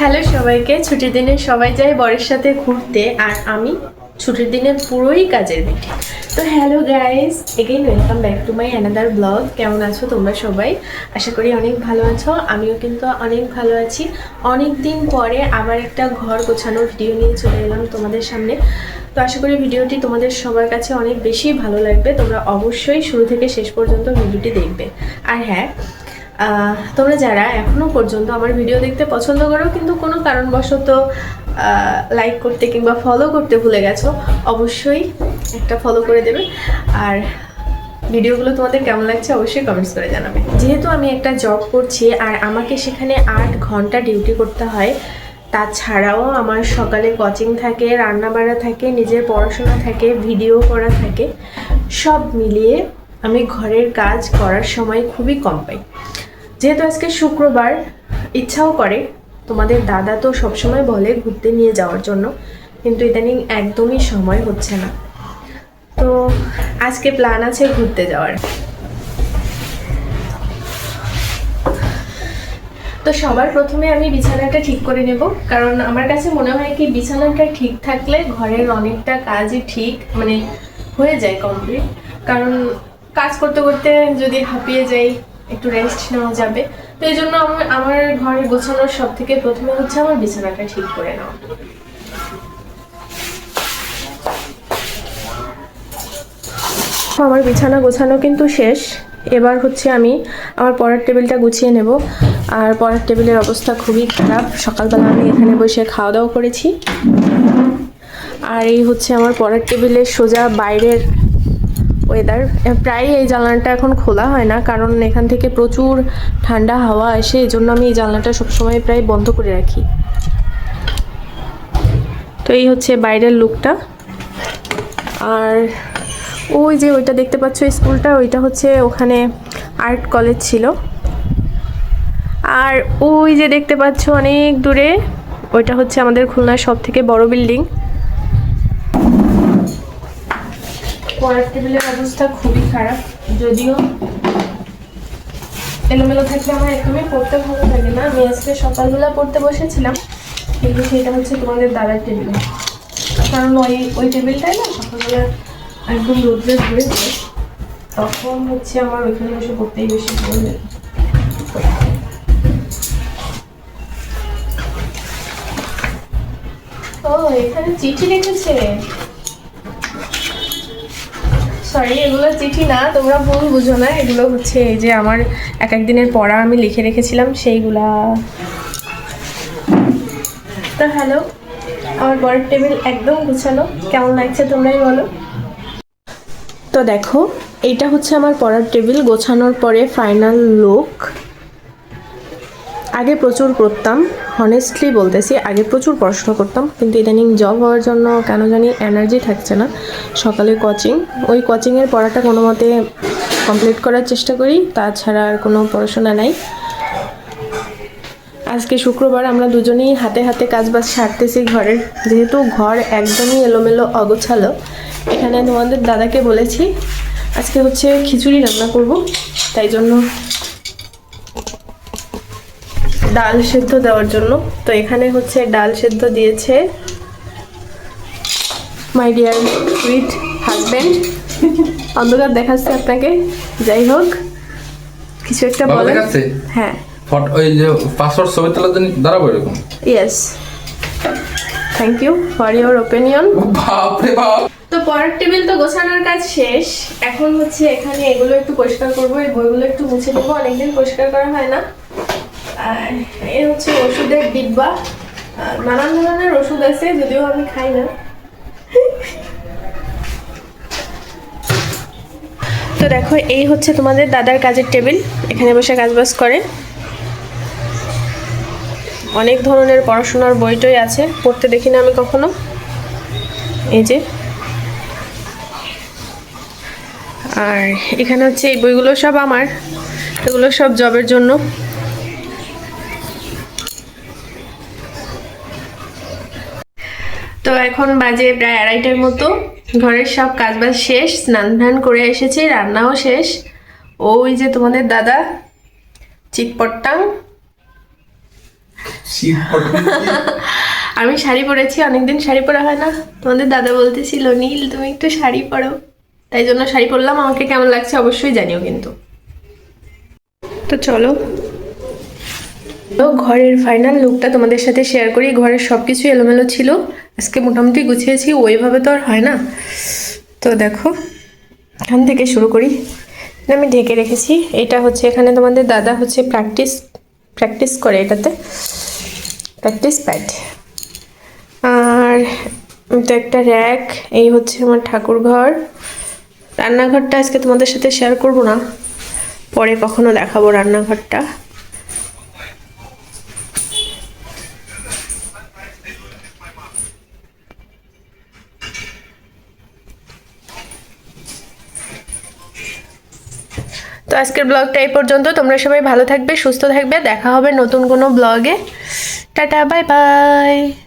Hello সবাইকে, ছুটির দিনে সবাই যায় বরের সাথে ঘুরতে, আর আমি ছুটির দিনে পুরোই কাজের বেটি। তো hello guys again welcome back to my another blog কেমন আছো তোমরা সবাই? আশা করি অনেক ভালো আছো, আমিও কিন্তু অনেক ভালো আছি। অনেক দিন পরে আবার একটা ঘর গোছানোর ভিডিও নিয়ে চলে এলাম তোমাদের সামনে। তো আশা করি ভিডিওটি তোমাদের সবার কাছে অনেক বেশি ভালো লাগবে, তোমরা অবশ্যই শুরু থেকে শেষ পর্যন্ত ভিডিওটি দেখবে। আর হ্যাঁ তোমরা যারা এখনও পর্যন্ত আমার ভিডিও দেখতে পছন্দ করো, কিন্তু কোনো কারণবশত লাইক করতে কিংবা ফলো করতে ভুলে গেছো, অবশ্যই একটা ফলো করে দেবে। আর ভিডিওগুলো তোমাদের কেমন লাগছে অবশ্যই কমেন্টস করে জানাবে। যেহেতু আমি একটা জব করছি, আর আমাকে সেখানে আট ঘণ্টা ডিউটি করতে হয়, তাছাড়াও আমার সকালে কোচিং থাকে রান্না বাড়া থাকে, নিজের পড়াশোনা থাকে ভিডিও করা থাকে, সব মিলিয়ে আমি ঘরের কাজ করার সময় খুবই কম পাই। যেহেতু আজকে শুক্রবার, ইচ্ছাও করে, তোমাদের দাদা তো সবসময় বলে ঘুরতে নিয়ে যাওয়ার জন্য, কিন্তু ইদানিং একদমই সময় হচ্ছে না। তো আজকে প্ল্যান আছে ঘুরতে যাওয়ার। তো সবার প্রথমে আমি বিছানাটা ঠিক করে নেব, কারণ আমার কাছে মনে হয় কি বিছানাটা ঠিক থাকলে ঘরের অনেকটা কাজই ঠিক মানে হয়ে যায় কমপ্লিট কারণ কাজ করতে করতে যদি হাঁপিয়ে যাই, একটু রেস্ট নেওয়া যাবে। তো এই জন্য আমার আমার ঘরে গোছানোর সব থেকে প্রথমে হচ্ছে আমার বিছানাটা ঠিক করে নেওয়া। আমার বিছানা গোছানো কিন্তু শেষ। এবার হচ্ছে আমি আমার পড়ার টেবিলটা গুছিয়ে নেব। আর পড়ার টেবিলের অবস্থা খুবই খারাপ। সকালবেলা আমি এখানে বসে খাওয়া দাওয়া করেছি। আর এই হচ্ছে আমার পড়ার টেবিলের সোজা বাইরের ওয়েদার প্রায় এই জানলাটা এখন খোলা হয় না, কারণ এখান থেকে প্রচুর ঠান্ডা হাওয়া আসে এই জন্য আমি এই জানলাটা সবসময় প্রায় বন্ধ করে রাখি। তো এই হচ্ছে বাইরের লুকটা। আর ওই যে ওইটা দেখতে পাচ্ছ স্কুলটা, ওইটা হচ্ছে ওখানে আর্ট কলেজ ছিল। আর ওই যে দেখতে পাচ্ছ অনেক দূরে, ওইটা হচ্ছে আমাদের খুলনার সব থেকে বড় বিল্ডিং। পড়ার টেবিলের অবস্থা খুবই খারাপ। যদিও এলোমেলো থাকলে আমার একদমই পড়তে ভালো লাগে না। আমি আজকে সকালবেলা পড়তে বসেছিলাম, কিন্তু সেটা হচ্ছে তোমাদের দাদার টেবিলে কারণ ওই ওই টেবিলটাই না সকালবেলা একদম রোদ্রে ধরে যায়। তখন হচ্ছে আমার ওইখানে বসে পড়তেই বেশি ভালো লাগে। ও, এখানে চিঠি লিখেছে। সরি এগুলো চিঠি না, তোমরা ভুল বুঝো না। এগুলো হচ্ছে এই যে আমার এক এক দিনের পড়া আমি লিখে রেখেছিলাম, সেইগুলা। তো হ্যালো আমার বড় টেবিল একদম গুছানো। কেমন লাগছে তোমরাই বলো। তো দেখো, এইটা হচ্ছে আমার পড়ার টেবিল গোছানোর পরে ফাইনাল লুক আগে প্রচুর করতাম হনেস্টলি বলতেছি, আগে প্রচুর পড়াশোনা করতাম, কিন্তু ইদানিং জব হওয়ার জন্য কেন জানি এনার্জি থাকছে না। সকালে কোচিং ওই কোচিংয়ের পড়াটা কোনো মতে কমপ্লিট করার চেষ্টা করি, তাছাড়া আর কোনো পড়াশোনা নাই। আজকে শুক্রবার আমরা দুজনেই হাতে হাতে কাজ বাজ সারতেছি ঘরের যেহেতু ঘর একদমই এলোমেলো, অগোছালো। এখানে তোমাদের দাদাকে বলেছি, আজকে হচ্ছে খিচুড়ি রান্না করব, তাই জন্য ডাল সেদ্ধ দেওয়ার জন্য। তো এখানে হচ্ছে ডাল সেদ্ধ দিয়েছে মাই ডিয়ার সুইট হাজব্যান্ড অন্ধকার দেখাচ্ছে আপনাকে। যাই হোক কিছু একটা দেখাচ্ছে? হ্যাঁ। ফটো ওই যে পাসওয়ার্ড ছবি তোলার জন্য দাঁড়াবো এরকম? Yes thank you for your opinion বাপরে বাপ। তো পরের টেবিল তো গোছানোর কাজ শেষ। এখন হচ্ছে এখানে এগুলো একটু পরিষ্কার করব এই বইগুলো একটু মুছে দেবো অনেকদিন পরিষ্কার করা হয় না। আর হচ্ছে ওষুধের ডিব্বা। নানান ধরনের ওষুধ আছে, যদিও আমি খাই না। তো দেখো, এই হচ্ছে তোমাদের দাদার কাজের টেবিল। এখানে বসে কাজবাজ করে। অনেক ধরনের পড়াশোনার বইটই আছে। পড়তে দেখি না আমি কখনো। এই যে। আর এখানে হচ্ছে এই বইগুলো সব আমার। এগুলো সব জবের জন্য। তো এখন বাজে প্রায় আড়াইটার মতো। ঘরের সব কাজবাজ শেষ স্নান ধান করে এসেছি রান্নাও শেষ। ওই যে তোমাদের দাদা পড়ে আমি শাড়ি পরেছি অনেকদিন শাড়ি পরা হয় না। তোমাদের দাদা বলতেছিল নীল তুমি একটু শাড়ি পরো। তাই জন্য শাড়ি পরলাম। আমাকে কেমন লাগছে অবশ্যই জানিও কিন্তু। তো চলো ঘরের ফাইনাল লুকটা তোমাদের সাথে শেয়ার করি। ঘরের সব কিছু এলোমেলো ছিল। আজকে মোটামুটি গুছিয়েছি, ওইভাবে তো আর হয় না। তো দেখো, এখান থেকে শুরু করি। আমি ঢেকে রেখেছি। এটা হচ্ছে এখানে তোমাদের দাদা হচ্ছে প্র্যাকটিস প্র্যাকটিস করে এটাতে। প্র্যাকটিস প্যাড আর এটা একটা র্যাক এই হচ্ছে আমার ঠাকুর ঘর রান্নাঘরটা আজকে তোমাদের সাথে শেয়ার করব না। পরে কখনো দেখাবো রান্নাঘরটা। তো আজকের ব্লগটা এই পর্যন্ত। তোমরা সবাই ভালো থাকবে, সুস্থ থাকবে। দেখা হবে নতুন কোনো ব্লগে। Tata, bye bye.